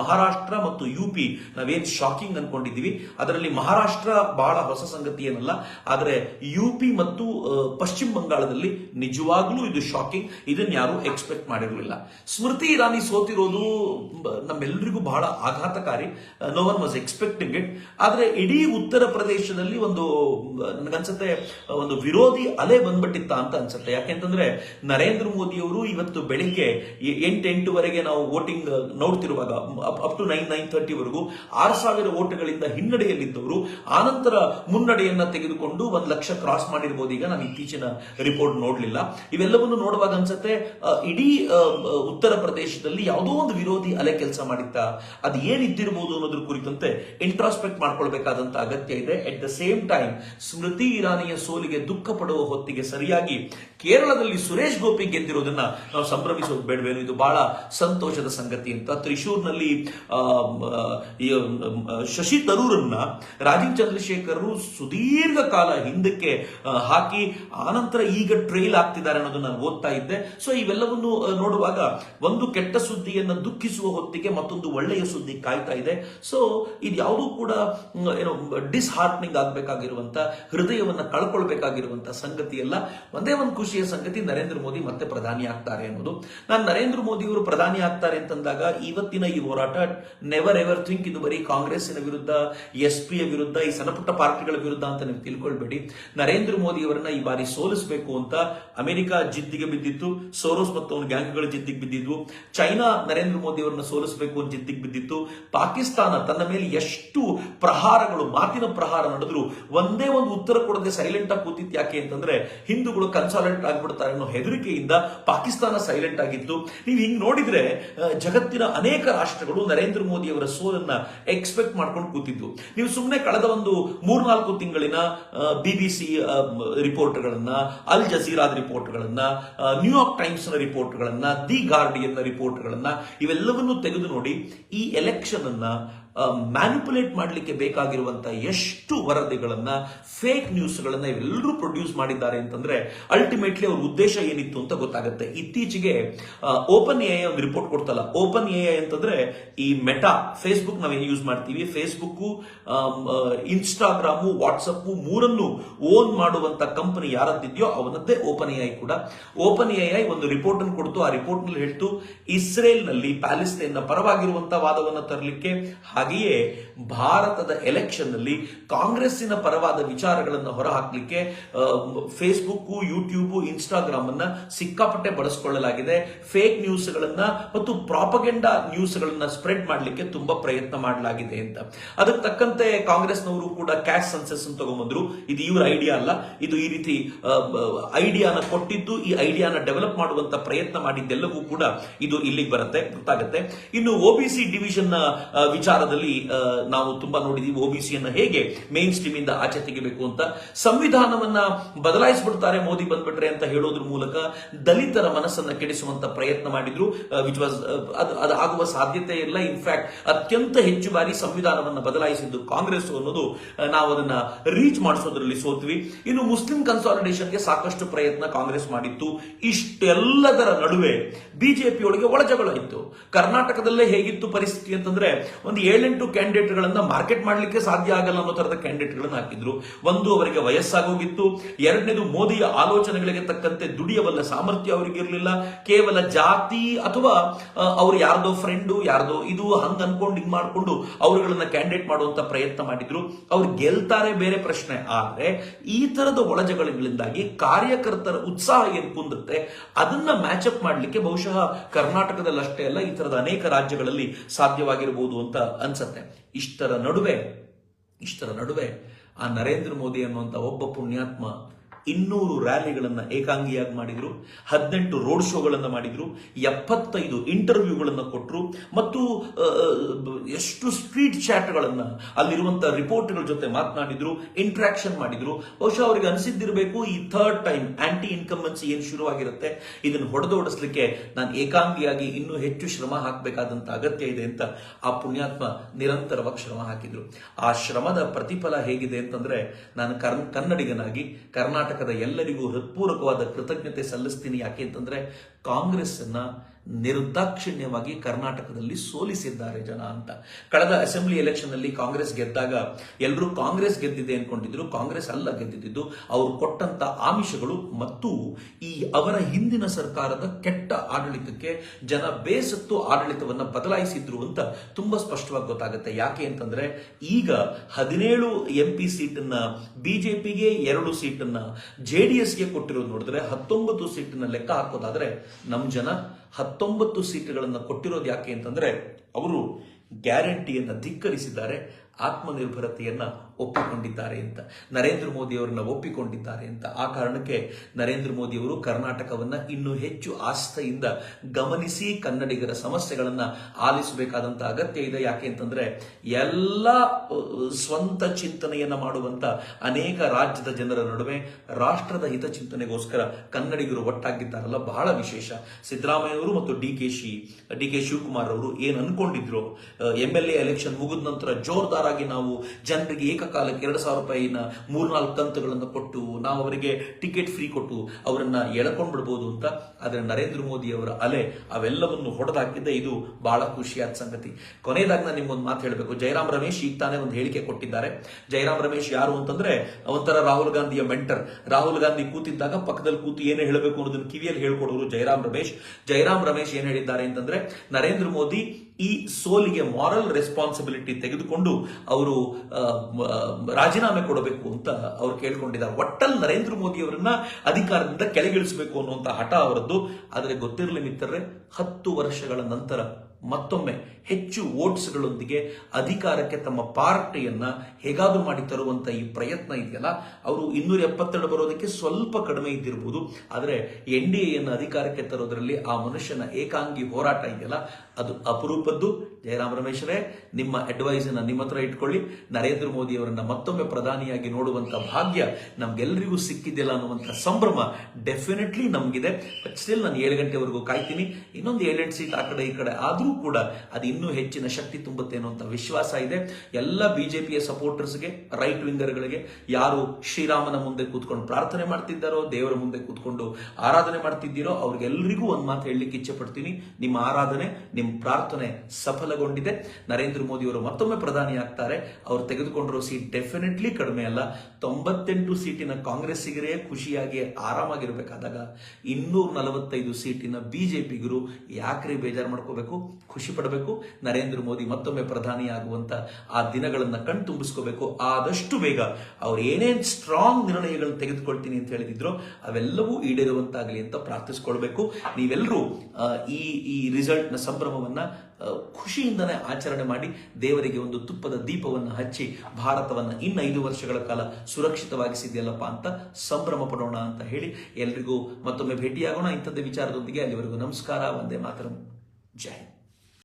ಮಹಾರಾಷ್ಟ್ರ ಮತ್ತು ಯು ಪಿ ನಾವೇನ್ ಶಾಕಿಂಗ್ ಅನ್ಕೊಂಡಿದ್ದೀವಿ. ಅದರಲ್ಲಿ ಮಹಾರಾಷ್ಟ್ರ ಬಹಳ ಹೊಸ ಸಂಗತಿ ಏನಲ್ಲ. ಆದರೆ ಯು ಪಿ ಮತ್ತು ಪಶ್ಚಿಮ ಬಂಗಾಳದಲ್ಲಿ ನಿಜವಾಗ್ಲೂ ಇದು ಶಾಕಿಂಗ್ ಇದನ್ನ ಯಾರು ಎಕ್ಸ್ಪೆಕ್ಟ್ ಮಾಡಿರಲಿಲ್ಲ. ಸ್ಮೃತಿ ಇರಾನಿ ಸೋತಿರೋದು ನಮ್ಮೆಲ್ಲರಿಗೂ ಬಹಳ ಆಘಾತಕಾರಿ. No one was expecting it ಆದ್ರೆ ಇಡೀ ಉತ್ತರ ಪ್ರದೇಶದಲ್ಲಿ ಒಂದು ನನಗನ್ಸುತ್ತೆ ನನ್ಗನ್ಸುತ್ತೆ ಒಂದು ವಿರೋಧಿ ಅಲೆ ಬಂದ್ಬಿಟ್ಟಿತ್ತ ಅಂತ ಅನ್ಸುತ್ತೆ. ಯಾಕೆಂತಂದ್ರೆ ನರೇಂದ್ರ ಮೋದಿ ಅವರು ಇವತ್ತು ಬೆಳಿಗ್ಗೆ ಎ- ಎಂಟು ಎಂಟುವರೆಗೆ ನಾವು voting ನೋಡ್ತಿರುವಾಗ up to nine nine thirty ವರೆಗೂ ಆರು ಸಾವಿರ ಓಟುಗಳಿಂದ ಹಿನ್ನಡೆಯಲ್ಲಿದ್ದವರು ಆನಂತರ ಮುನ್ನಡೆಯನ್ನ ತೆಗೆದುಕೊಂಡು ಒಂದು ಲಕ್ಷ ಕ್ರಾಸ್ ಮಾಡಿರ್ಬೋದು. ಈಗ ನಾನು ಇತ್ತೀಚಿನ ರಿಪೋರ್ಟ್ ನೋಡ್ಲಿಲ್ಲ. ಇವೆಲ್ಲವನ್ನು ನೋಡುವಾಗ ಅನ್ಸುತ್ತೆ ಆ, ಇಡೀ ಉತ್ತರ ಪ್ರದೇಶದಲ್ಲಿ ಯಾವುದೋ ಒಂದು ವಿರೋಧಿ ಅಲೆ ಕೆಲಸ ಮಾಡಿತ್ತ, ಅದು ಏನಿದ್ದಿರಬಹುದು ಅನ್ನೋದ್ರ ಕುರಿತಂತೆ ಇಂಟ್ರಾಸ್ಪೆಕ್ಟ್ ಮಾಡ್ಕೊಳ್ಬೇಕಾದಂತ ಅಗತ್ಯ ಇದೆ. At the same time Smriti ಇರಾನಿಯ ಸೋಲಿಗೆ ದುಃಖ ಪಡುವ ಹೊತ್ತಿಗೆ ಸರಿಯಾಗಿ ಕೇರಳದಲ್ಲಿ ಸುರೇಶ್ ಗೋಪಿ ಗೆದ್ದಿರೋದನ್ನ ನಾವು ಸಂಭ್ರಮಿಸೋದು ಬೇಡವೇನು, ಇದು ಬಹಳ ಸಂತೋಷದ ಸಂಗತಿ ಅಂತ. ತ್ರಿಶೂರ್ನಲ್ಲಿ ಶಶಿ ತರೂರನ್ನ ರಾಜೀವ್ ಚಂದ್ರಶೇಖರ್ ಸುದೀರ್ಘ ಕಾಲ ಹಿಂದಕ್ಕೆ ಹಾಕಿ ಆನಂತರ ಈಗ ಟ್ರೈಲ್ ಆಗ್ತಿದ್ದಾರೆ ಅನ್ನೋದನ್ನ ನಾನು ಓದ್ತಾ ಇದ್ದೆ. ಸೊ ಇವೆಲ್ಲವನ್ನು ನೋಡುವಾಗ ಒಂದು ಕೆಟ್ಟ ಸುದ್ದಿಯನ್ನು ದುಃಖಿಸುವ ಹೊತ್ತಿಗೆ ಮತ್ತೊಂದು ಒಳ್ಳೆಯ ಸುದ್ದಿ ಕಾಯ್ತಾ ಇದೆ. ಸೊ ಇದು ಯಾವುದೂ ಕೂಡ ಏನೋ ಡಿಸ್ಹಾರ್ಟ್ನಿಂಗ್ ಆಗ್ಬೇಕಾಗಿರುವಂತ, ಹೃದಯವನ್ನು ಕಳ್ಕೊಳ್ಬೇಕಾಗಿರುವಂತಹ ಸಂಗತಿ ಎಲ್ಲ ಒಂದೇ ಒಂದು ಖುಷಿಯ ಸಂಗತಿ ನರೇಂದ್ರ ಮೋದಿ ಮತ್ತೆ ಪ್ರಧಾನಿ ಆಗ್ತಾರೆ ಅನ್ನೋದು. ನಾನು ನರೇಂದ್ರ ಮೋದಿ ಅವರು ಪ್ರಧಾನಿ ಆಗ್ತಾರೆ ಅಂತಂದಾಗ ಇವತ್ತಿನ ಈ ಹೋರಾಟ ನೆವರ್ ಎವರ್ ಥಿಂಕ್ ಇದು ಬರೀ ಕಾಂಗ್ರೆಸ್ಸಿನ ವಿರುದ್ಧ ಎಸ್ ಪಿಯ ವಿರುದ್ಧ, ಈ ಸಣ್ಣಪುಟ್ಟ ಪಾರ್ಟಿಗಳ ವಿರುದ್ಧ ಅಂತ ನೀವು ತಿಳ್ಕೊಳ್ಬೇಡಿ. ನರೇಂದ್ರ ಮೋದಿ ಅವರನ್ನ ಈ ಬಾರಿ ಸೋಲಿಸಬೇಕು ಅಂತ ಅಮೆರಿಕ ಜಿದ್ದಿಗೆ ಬಿದ್ದಿತ್ತು. ಸೋರೋಸ್ ಮತ್ತು ಅವನ ಗ್ಯಾಂಗ್ಗಳು ಜಿದ್ದಿಗೆ ಬಿದ್ದಿದ್ವು. ಚೈನಾ ನರೇಂದ್ರ ಮೋದಿ ಅವರನ್ನ ಸೋಲಿಸಬೇಕು ಅಂತ ಜಿದ್ದಿಗೆ ಬಿದ್ದಿತ್ತು. ಪಾಕಿಸ್ತಾನ ತನ್ನ ಮೇಲೆ ಎಷ್ಟು ಪ್ರಹಾರಗಳು, ಮಾತಿನ ಪ್ರಹಾರ ನಡೆದ್ರು, ಒಂದೇ ಒಂದು ಉತ್ತರ ಕೊಡದೆ ಸೈಲೆಂಟ್ ಆಗಿ ಕೂತಿತ್ತು ಯಾಕೆ ಅಂತಂದ್ರೆ ಹಿಂದೂಗಳು ಕನ್ಸಾಲೆಂಟ್ ಆಗ್ಬಿಡ್ತಾರೆ ಅನ್ನೋ ಹೆದರಿಕೆಯಿಂದ ಪಾಕಿಸ್ತಾನ ಸೈಲೆಂಟ್ ಆಗಿತ್ತು. ನೀವು ಹಿಂಗ್ ನೋಡಿದ್ರೆ ಜಗತ್ತಿನ ಅನೇಕ ರಾಷ್ಟ್ರಗಳು ನರೇಂದ್ರ ಮೋದಿ ಅವರ ಸೋಲನ್ನ ಎಕ್ಸ್ಪೆಕ್ಟ್ ಮಾಡ್ಕೊಂಡು ಕೂತಿದ್ವು. ನೀವು ಸುಮ್ಮನೆ ಕಳೆದ ಒಂದು ಮೂರ್ನಾಲ್ಕು ತಿಂಗಳಿನ ಬಿಬಿಸಿ ರಿಪೋರ್ಟ್ಗಳನ್ನ ಅಲ್ ಜಜೀರಾದ ರಿಪೋರ್ಟ್ಗಳನ್ನ ನ್ಯೂಯಾರ್ಕ್ ಟೈಮ್ಸ್ನ ರಿಪೋರ್ಟ್ಗಳನ್ನ ದಿ ಗಾರ್ಡಿಯನ್ ರಿಪೋರ್ಟ್ಗಳನ್ನು ರಿಪೋರ್ಟ್ಗಳನ್ನ ಇವೆಲ್ಲವನ್ನೂ ತೆಗೆದು ನೋಡಿ ಈ ಎಲೆಕ್ಷನ್ ಅನ್ನ ಮ್ಯಾನಿಪುಲೇಟ್ ಮಾಡಲಿಕ್ಕೆ ಬೇಕಾಗಿರುವಂತಹ ಎಷ್ಟು ವರದಿಗಳನ್ನ ಫೇಕ್ ನ್ಯೂಸ್ಗಳನ್ನ ಇವೆಲ್ಲರೂ ಪ್ರೊಡ್ಯೂಸ್ ಮಾಡಿದ್ದಾರೆ ಅಂತಂದ್ರೆ ಅಲ್ಟಿಮೇಟ್ಲಿ ಅವ್ರ ಉದ್ದೇಶ ಏನಿತ್ತು ಅಂತ ಗೊತ್ತಾಗುತ್ತೆ. ಇತ್ತೀಚೆಗೆ ಓಪನ್ ಎ ಒಂದು ರಿಪೋರ್ಟ್ ಕೊಡ್ತಲ್ಲ. ಓಪನ್ ಎ ಅಂತಂದ್ರೆ ಈ ಮೆಟಾ ಫೇಸ್ಬುಕ್ ನಾವೇನು ಯೂಸ್ ಮಾಡ್ತೀವಿ? ಫೇಸ್ಬುಕ್ ಇನ್ಸ್ಟಾಗ್ರಾಮು ವಾಟ್ಸಪ್ ಮೂರನ್ನು ಓನ್ ಮಾಡುವಂತ ಕಂಪನಿ ಯಾರದ್ದಿದೆಯೋ ಅವನದ್ದೇ ಓಪನ್ ಎ ಐ ಕೂಡ. ಓಪನ್ ಎ ಐ ಒಂದು ರಿಪೋರ್ಟ್ ಅನ್ನು ಕೊಡ್ತು. ಆ ರಿಪೋರ್ಟ್ನಲ್ಲಿ ಹೇಳ್ತು ಇಸ್ರೇಲ್ನಲ್ಲಿ ಪ್ಯಾಲಿಸ್ತೇನ್ನ ಪರವಾಗಿರುವಂತಹ ವಾದವನ್ನು ತರಲಿಕ್ಕೆ ಹಾಗೆಯೇ ಭಾರತದ ಎಲೆಕ್ಷನ್ನಲ್ಲಿ ಕಾಂಗ್ರೆಸ್ಸಿನ ಪರವಾದ ವಿಚಾರಗಳನ್ನು ಹೊರಹಾಕಲಿಕ್ಕೆ ಫೇಸ್ಬುಕ್ ಯೂಟ್ಯೂಬ್ ಇನ್ಸ್ಟಾಗ್ರಾಮ್ ಅನ್ನ ಸಿಕ್ಕಾಪಟ್ಟೆ ಬಳಸಿಕೊಳ್ಳಲಾಗಿದೆ. ಫೇಕ್ ನ್ಯೂಸ್ಗಳನ್ನ ಮತ್ತು ಪ್ರಾಪಗೆಂಡಾ ನ್ಯೂಸ್ಗಳನ್ನ ಸ್ಪ್ರೆಡ್ ಮಾಡಲಿಕ್ಕೆ ತುಂಬಾ ಪ್ರಯತ್ನ ಮಾಡಲಾಗಿದೆ ಅಂತ. ಅದಕ್ಕೆ ತಕ್ಕಂತೆ ಕಾಂಗ್ರೆಸ್ನವರು ಕೂಡ ಕ್ಯಾಶ್ ಸೆನ್ಸಸ್ ತಗೊಂಡ್ಬಂದ್ರು ಇದು ಇವರ ಐಡಿಯಾ ಅಲ್ಲ. ಇದು ಈ ರೀತಿ ಐಡಿಯಾನ ಕೊಟ್ಟಿದ್ದು, ಈ ಐಡಿಯಾನ ಡೆವಲಪ್ ಮಾಡುವಂತ ಪ್ರಯತ್ನ ಮಾಡಿದ್ದೆಲ್ಲವೂ ಕೂಡ ಇದು ಇಲ್ಲಿಗೆ ಬರುತ್ತೆ. ಗೊತ್ತಾಗುತ್ತೆ. ಇನ್ನು ಒಬಿಸಿ ಡಿವಿಷನ್ ವಿಚಾರದಲ್ಲಿ ಆ, ನಾವು ತುಂಬಾ ನೋಡಿದೀವಿ ಒಬಿಸಿಯನ್ನ ಹೇಗೆ ಮೇನ್ ಸ್ಟ್ರೀಮ್ ಇಂದ ಆಚೆ ತೆಗಿಬೇಕು ಅಂತ. ಸಂವಿಧಾನವನ್ನ ಬದಲಾಯಿಸ್ಬಿಡ್ತಾರೆ ಮೋದಿ ಬಂದ್ಬಿಟ್ರೆ ಅಂತ ಹೇಳೋದ್ರ ಮೂಲಕ ದಲಿತರ ಮನಸ್ಸನ್ನ ಕೆಡಿಸುವಂತ ಪ್ರಯತ್ನ ಮಾಡಿದ್ರು. ವಿಚ್ ವಾಸ್ ಅದು ಆಗುವ ಸಾಧ್ಯತೆ ಇಲ್ಲ. ಇನ್ಫ್ಯಾಕ್ಟ್ ಅತ್ಯಂತ ಹೆಚ್ಚು ಬಾರಿ ಸಂವಿಧಾನವನ್ನ ಬದಲಾಯಿಸಿದ್ದು ಕಾಂಗ್ರೆಸ್ ಅನ್ನೋದು ನಾವು ಅದನ್ನ ರೀಚ್ ಮಾಡಿಸೋದ್ರಲ್ಲಿ ಸೋತ್ವಿ. ಇನ್ನು ಮುಸ್ಲಿಂ ಕನ್ಸಾಲಿಡೇಷನ್ಗೆ ಸಾಕಷ್ಟು ಪ್ರಯತ್ನ ಕಾಂಗ್ರೆಸ್ ಮಾಡಿತ್ತು. ಇಷ್ಟೆಲ್ಲದರ ನಡುವೆ ಬಿಜೆಪಿಯೊಳಗೆ ಒಳಜಗಳ ಇತ್ತು. ಕರ್ನಾಟಕದಲ್ಲೇ ಹೇಗಿತ್ತು ಪರಿಸ್ಥಿತಿ ಅಂತಂದ್ರೆ ಒಂದು ಏಳೆಂಟು ಕ್ಯಾಂಡಿಡೇಟ್ ಗಳನ್ನ ಮಾರ್ಕೆಟ್ ಮಾಡ್ಲಿಕ್ಕೆ ಸಾಧ್ಯ ಆಗಲ್ಲ ಅನ್ನೋ ತರದ ಕ್ಯಾಂಡಿಡೇಟ್ಗಳನ್ನ ಹಾಕಿದ್ರು. ಒಂದು ಅವರಿಗೆ ವಯಸ್ಸಾಗೋಗಿತ್ತು. ಎರಡನೇದು ಮೋದಿಯ ಆಲೋಚನೆಗಳಿಗೆ ತಕ್ಕಂತೆ ದುಡಿಯಬಲ್ಲ ಸಾಮರ್ಥ್ಯ ಅವರಿಗೆ ಇರಲಿಲ್ಲ ಕೇವಲ ಜಾತಿ ಅಥವಾ ಅವರು ಯಾರ್ದೋ ಫ್ರೆಂಡು ಯಾರ್ದೋ ಇದು ಹಂಗ್ ಅನ್ಕೊಂಡು ಹಿಂಗ್ ಮಾಡ್ಕೊಂಡು ಅವರುಗಳನ್ನ ಕ್ಯಾಂಡಿಡೇಟ್ ಮಾಡುವಂತ ಪ್ರಯತ್ನ ಮಾಡಿದ್ರು. ಅವ್ರು ಗೆಲ್ತಾರೆ ಬೇರೆ ಪ್ರಶ್ನೆ. ಆದ್ರೆ ಈ ತರದ ಒಳಜಗಳಿಂದಾಗಿ ಕಾರ್ಯಕರ್ತರ ಉತ್ಸಾಹ ಏನ್ ಕುಂದುತ್ತೆ, ಅದನ್ನ ಮ್ಯಾಚ್ ಅಪ್ ಮಾಡ್ಲಿಕ್ಕೆ ಬಹುಶಃ ಕರ್ನಾಟಕದಲ್ಲಿ ಅಷ್ಟೇ ಅಲ್ಲ, ಈ ತರದ ಅನೇಕ ರಾಜ್ಯಗಳಲ್ಲಿ ಸಾಧ್ಯವಾಗಿರಬಹುದು ಅಂತ ಅನ್ಸತ್ತೆ. ಇಷ್ಟರ ನಡುವೆ ಇಷ್ಟರ ನಡುವೆ ಆ ನರೇಂದ್ರ ಮೋದಿ ಅನ್ನುವಂಥ ಒಬ್ಬ ಪುಣ್ಯಾತ್ಮ ಇನ್ನೂರು ರ್ಯಾಲಿಗಳನ್ನು ಏಕಾಂಗಿಯಾಗಿ ಮಾಡಿದ್ರು, ಹದಿನೆಂಟು ರೋಡ್ ಶೋಗಳನ್ನು ಮಾಡಿದ್ರು, ಎಪ್ಪತ್ತೈದು ಇಂಟರ್ವ್ಯೂಗಳನ್ನು ಕೊಟ್ಟರು ಮತ್ತು ಎಷ್ಟು ಸ್ಟ್ರೀಟ್ ಚಾಟ್ಗಳನ್ನು ಅಲ್ಲಿರುವಂತ ರಿಪೋರ್ಟ್ಗಳ ಜೊತೆ ಮಾತನಾಡಿದ್ರು ಇಂಟ್ರಾಕ್ಷನ್ ಮಾಡಿದ್ರು. ಬಹುಶಃ ಅವರಿಗೆ ಅನಿಸಿದ್ದಿರಬೇಕು, ಈ ಥರ್ಡ್ ಟೈಮ್ ಆಂಟಿ ಇನ್ಕಂಬನ್ಸಿ ಏನು ಶುರುವಾಗಿರುತ್ತೆ, ಇದನ್ನು ಹೊಡೆದೋಡಿಸ್ಲಿಕ್ಕೆ ನಾನು ಏಕಾಂಗಿಯಾಗಿ ಇನ್ನೂ ಹೆಚ್ಚು ಶ್ರಮ ಹಾಕಬೇಕಾದಂಥ ಅಗತ್ಯ ಇದೆ ಅಂತ ಆ ಪುಣ್ಯಾತ್ಮ ನಿರಂತರವಾಗಿ ಶ್ರಮ ಹಾಕಿದ್ರು. ಆ ಶ್ರಮದ ಪ್ರತಿಫಲ ಹೇಗಿದೆ ಅಂತಂದ್ರೆ, ನಾನು ಕನ್ನಡಿಗನಾಗಿ ಕರ್ನಾಟಕದ ಎಲ್ಲರಿಗೂ ಹೃತ್ಪೂರ್ವಕವಾದ ಕೃತಜ್ಞತೆ ಸಲ್ಲಿಸ್ತೀನಿ. ಯಾಕೆ ಅಂತಂದ್ರೆ ಕಾಂಗ್ರೆಸ್ ಅನ್ನ ನಿರ್ದಾಕ್ಷಿಣ್ಯವಾಗಿ ಕರ್ನಾಟಕದಲ್ಲಿ ಸೋಲಿಸಿದ್ದಾರೆ ಜನ ಅಂತ. ಕಳೆದ ಅಸೆಂಬ್ಲಿ ಎಲೆಕ್ಷನ್ ಅಲ್ಲಿ ಕಾಂಗ್ರೆಸ್ ಗೆದ್ದಾಗ ಎಲ್ಲರೂ ಕಾಂಗ್ರೆಸ್ ಗೆದ್ದಿದೆ ಅನ್ಕೊಂಡಿದ್ರು, ಕಾಂಗ್ರೆಸ್ ಅಲ್ಲ ಗೆದ್ದಿದ್ದು, ಅವರು ಕೊಟ್ಟಂತ ಆಮಿಷಗಳು ಮತ್ತು ಈ ಅವರ ಹಿಂದಿನ ಸರ್ಕಾರದ ಕೆಟ್ಟ ಆಡಳಿತಕ್ಕೆ ಜನ ಬೇಸತ್ತು ಆಡಳಿತವನ್ನ ಬದಲಾಯಿಸಿದ್ರು ಅಂತ ತುಂಬಾ ಸ್ಪಷ್ಟವಾಗಿ ಗೊತ್ತಾಗುತ್ತೆ. ಯಾಕೆ ಅಂತಂದ್ರೆ ಈಗ ಹದಿನೇಳು ಎಂ ಪಿ ಸೀಟನ್ನ ಬಿಜೆಪಿಗೆ ಎರಡು ಸೀಟನ್ನ ಜೆಡಿಎಸ್ಗೆ ಕೊಟ್ಟಿರೋದು ನೋಡಿದ್ರೆ ಹತ್ತೊಂಬತ್ತು ಸೀಟನ್ನ ಲೆಕ್ಕ ಹಾಕೋದಾದ್ರೆ ನಮ್ಮ ಜನ ಹತ್ತೊಂಬತ್ತು ಸೀಟುಗಳನ್ನು ಕೊಟ್ಟಿರೋದು ಯಾಕೆ ಅಂತಂದರೆ ಅವರು ಗ್ಯಾರಂಟಿಯನ್ನು ಧಿಕ್ಕರಿಸಿದ್ದಾರೆ ಆತ್ಮನಿರ್ಭರತೆಯನ್ನ ಒಪ್ಪಿಕೊಂಡಿದ್ದಾರೆ ಅಂತ. ನರೇಂದ್ರ ಮೋದಿ ಅವರನ್ನ ಒಪ್ಪಿಕೊಂಡಿದ್ದಾರೆ ಅಂತ. ಆ ಕಾರಣಕ್ಕೆ ನರೇಂದ್ರ ಮೋದಿ ಅವರು ಕರ್ನಾಟಕವನ್ನ ಇನ್ನೂ ಹೆಚ್ಚು ಆಸ್ಥೆಯಿಂದ ಗಮನಿಸಿ ಕನ್ನಡಿಗರ ಸಮಸ್ಯೆಗಳನ್ನ ಆಲಿಸಬೇಕಾದಂತ ಅಗತ್ಯ ಇದೆ. ಯಾಕೆ ಅಂತಂದ್ರೆ ಎಲ್ಲ ಸ್ವಂತ ಚಿಂತನೆಯನ್ನ ಮಾಡುವಂತ ಅನೇಕ ರಾಜ್ಯದ ಜನರ ನಡುವೆ ರಾಷ್ಟ್ರದ ಹಿತಚಿಂತನೆಗೋಸ್ಕರ ಕನ್ನಡಿಗರು ಒಟ್ಟಾಗಿದ್ದಾರಲ್ಲ, ಬಹಳ ವಿಶೇಷ. ಸಿದ್ದರಾಮಯ್ಯವರು ಮತ್ತು ಡಿ ಕೆ ಶಿ, ಡಿ ಕೆ ಶಿವಕುಮಾರ್ ಅವರು ಏನ್ ಅನ್ಕೊಂಡಿದ್ರು? ಎಂ ಎಲ್ ಎ ಎಲೆಕ್ಷನ್ ಮುಗಿದ ನಂತರ ಜೋರ್ದಾರಾಗಿ ನಾವು ಜನರಿಗೆ ಏಕಕಾಲಕ್ಕೆ ಎರಡು ಸಾವಿರ ರೂಪಾಯಿನ ಮೂರ್ನಾಲ್ಕು ಕಂತುಗಳನ್ನು ಕೊಟ್ಟು ನಾವು ಅವರಿಗೆ ಟಿಕೆಟ್ ಫ್ರೀ ಕೊಟ್ಟು ಅವರನ್ನ ಎಳ್ಕೊಂಡ್ಬಿಡ್ಬೋದು ಅಂತ. ಆದ್ರೆ ನರೇಂದ್ರ ಮೋದಿ ಅವರ ಅಲೆ ಅವೆಲ್ಲವನ್ನು ಹೊಡೆದಾಕಿದ್ದೆ ಇದು ಬಹಳ ಖುಷಿಯಾದ ಸಂಗತಿ. ಕೊನೆಯದಾಗಿ ನಾನು ನಿಮ್ಗೊಂದು ಮಾತು ಹೇಳಬೇಕು. ಜಯರಾಮ್ ರಮೇಶ್ ಈಗ ತಾನೇ ಒಂದು ಹೇಳಿಕೆ ಕೊಟ್ಟಿದ್ದಾರೆ. ಜಯರಾಮ್ ರಮೇಶ್ ಯಾರು ಅಂತಂದ್ರೆ ಒಂಥರ ರಾಹುಲ್ ಗಾಂಧಿಯ ಮೆಂಟರ್. ರಾಹುಲ್ ಗಾಂಧಿ ಕೂತಿದ್ದಾಗ ಪಕ್ಕದಲ್ಲಿ ಕೂತು ಏನೇ ಹೇಳಬೇಕು ಅನ್ನೋದನ್ನು ಕಿವಿಯಲ್ಲಿ ಹೇಳ್ಕೊಡೋರು ಜಯರಾಮ್ ರಮೇಶ್. ಜಯರಾಮ್ ರಮೇಶ್ ಏನ್ ಹೇಳಿದ್ದಾರೆ ಅಂತಂದ್ರೆ, ನರೇಂದ್ರ ಮೋದಿ ಈ ಸೋಲಿಗೆ ಮಾರಲ್ ರೆಸ್ಪಾನ್ಸಿಬಿಲಿಟಿ ತೆಗೆದುಕೊಂಡು ಅವರು ರಾಜೀನಾಮೆ ಕೊಡಬೇಕು ಅಂತ ಅವ್ರು ಕೇಳ್ಕೊಂಡಿದ್ದಾರೆ. ಒಟ್ಟಲ್ಲಿ ನರೇಂದ್ರ ಮೋದಿ ಅವರನ್ನ ಅಧಿಕಾರದಿಂದ ಕೆಳಗಿಳಿಸಬೇಕು ಅನ್ನುವಂತ ಹಠ ಅವರದ್ದು. ಆದರೆ ಗೊತ್ತಿರಲಿ ಮಿತ್ರರೇ, ಹತ್ತು ವರ್ಷಗಳ ನಂತರ ಮತ್ತೊಮ್ಮೆ ಹೆಚ್ಚು ವೋಟ್ಸ್ಗಳೊಂದಿಗೆ ಅಧಿಕಾರಕ್ಕೆ ತಮ್ಮ ಪಾರ್ಟಿಯನ್ನ ಹೇಗಾದ್ರೂ ಮಾಡಿ ತರುವಂತ ಈ ಪ್ರಯತ್ನ ಇದೆಯಲ್ಲ, ಅವರು ಇನ್ನೂರ ಎಪ್ಪತ್ತೆರಡು ಬರೋದಕ್ಕೆ ಸ್ವಲ್ಪ ಕಡಿಮೆ ಇದ್ದಿರಬಹುದು ಆದರೆ ಎನ್ ಡಿ ಎಯನ್ನು ಅಧಿಕಾರಕ್ಕೆ ತರೋದ್ರಲ್ಲಿ ಆ ಮನುಷ್ಯನ ಏಕಾಂಗಿ ಹೋರಾಟ ಇದೆಯಲ್ಲ ಅದು ಅಪರೂಪದ್ದು. ಜಯರಾಮ್ ರಮೇಶ್ರೇ, ನಿಮ್ಮ ಅಡ್ವೈಸ್ ಅನ್ನ ನಿಮ್ಮ ಹತ್ರ ಇಟ್ಕೊಳ್ಳಿ. ನರೇಂದ್ರ ಮೋದಿ ಅವರನ್ನ ಮತ್ತೊಮ್ಮೆ ಪ್ರಧಾನಿಯಾಗಿ ನೋಡುವಂತ ಭಾಗ್ಯ ನಮ್ಗೆಲ್ಲರಿಗೂ ಸಿಕ್ಕಿದ್ದಿಲ್ಲ ಅನ್ನುವಂತ ಸಂಭ್ರಮ ಡೆಫಿನೆಟ್ಲಿ ನಮಗಿದೆ. ಬಟ್ ಸ್ಟಿಲ್ ನಾನು ಏಳು ಗಂಟೆವರೆಗೂ ಕಾಯ್ತೀನಿ. ಇನ್ನೊಂದು ಏಳೆಂಟು ಸೀಟ್ ಆ ಕಡೆ ಈ ಕಡೆ ಆದರೂ ಕೂಡ ಅದು ಇನ್ನೂ ಹೆಚ್ಚಿನ ಶಕ್ತಿ ತುಂಬುತ್ತೆ ಅನ್ನುವಂಥ ವಿಶ್ವಾಸ ಇದೆ. ಎಲ್ಲ ಬಿಜೆಪಿಯ ಸಪೋರ್ಟರ್ಸ್ಗೆ ರೈಟ್ ವಿಂಗರ್ಗಳಿಗೆ ಯಾರು ಶ್ರೀರಾಮನ ಮುಂದೆ ಕೂತ್ಕೊಂಡು ಪ್ರಾರ್ಥನೆ ಮಾಡ್ತಿದ್ದಾರೋ, ದೇವರ ಮುಂದೆ ಕೂತ್ಕೊಂಡು ಆರಾಧನೆ ಮಾಡ್ತಿದ್ದೀರೋ ಅವ್ರಿಗೆಲ್ಲರಿಗೂ ಒಂದು ಮಾತು ಹೇಳಲಿಕ್ಕೆ ಇಚ್ಛೆ ಪಡ್ತೀನಿ. ನಿಮ್ಮ ಆರಾಧನೆ, ನಿಮ್ಮ ಪ್ರಾರ್ಥನೆ ಸಫಲಗೊಂಡಿದೆ. ನರೇಂದ್ರ ಮೋದಿ ಅವರು ಮತ್ತೊಮ್ಮೆ ಪ್ರಧಾನಿ ಆಗ್ತಾರೆ. ಅವರು ತೆಗೆದುಕೊಂಡಿರೋ ಸೀಟ್ ಡೆಫಿನೆಟ್ಲಿ ಕಡಿಮೆ ಅಲ್ಲ. ತೊಂಬತ್ತೆಂಟು ಸೀಟಿನ ಕಾಂಗ್ರೆಸ್ಸಿಗರೇ ಖುಷಿಯಾಗಿ ಆರಾಮಾಗಿರ್ಬೇಕಾದಾಗ ಇನ್ನೂರ ನಲವತ್ತೈದು ಸೀಟಿನ ಬಿಜೆಪಿಗರು ಯಾಕ್ರಿ ಬೇಜಾರು ಮಾಡ್ಕೋಬೇಕು? ಖುಷಿ ಪಡಬೇಕು. ನರೇಂದ್ರ ಮೋದಿ ಮತ್ತೊಮ್ಮೆ ಪ್ರಧಾನಿ ಆಗುವಂತ ಆ ದಿನಗಳನ್ನ ಕಣ್ ತುಂಬಿಸ್ಕೋಬೇಕು. ಆದಷ್ಟು ಬೇಗ ಅವ್ರು ಏನೇನ್ ಸ್ಟ್ರಾಂಗ್ ನಿರ್ಣಯಗಳನ್ನು ತೆಗೆದುಕೊಳ್ತೀನಿ ಅಂತ ಹೇಳಿದ್ರು ಅವೆಲ್ಲವೂ ಈಡೇರುವಂತಾಗಲಿ ಅಂತ ಪ್ರಾರ್ಥಿಸ್ಕೊಳ್ಬೇಕು. ನೀವೆಲ್ಲರೂ ಈ ಈ ರಿಸಲ್ಟ್ನ ಆ, ಖುಷಿಯಿಂದನೇ ಆಚರಣೆ ಮಾಡಿ ದೇವರಿಗೆ ಒಂದು ತುಪ್ಪದ ದೀಪವನ್ನು ಹಚ್ಚಿ ಭಾರತವನ್ನು ಇನ್ನು ಐದು ವರ್ಷಗಳ ಕಾಲ ಸುರಕ್ಷಿತವಾಗಿಸಿದೆಯಲ್ಲಪ್ಪ ಅಂತ ಸಂಭ್ರಮ ಪಡೋಣ ಅಂತ ಹೇಳಿ ಎಲ್ರಿಗೂ ಮತ್ತೊಮ್ಮೆ ಭೇಟಿಯಾಗೋಣ ಇಂಥದ್ದೇ ವಿಚಾರದೊಂದಿಗೆ. ಅಲ್ಲಿವರೆಗೂ ನಮಸ್ಕಾರ. ಒಂದೇ ಮಾತರಂ. ಜೈ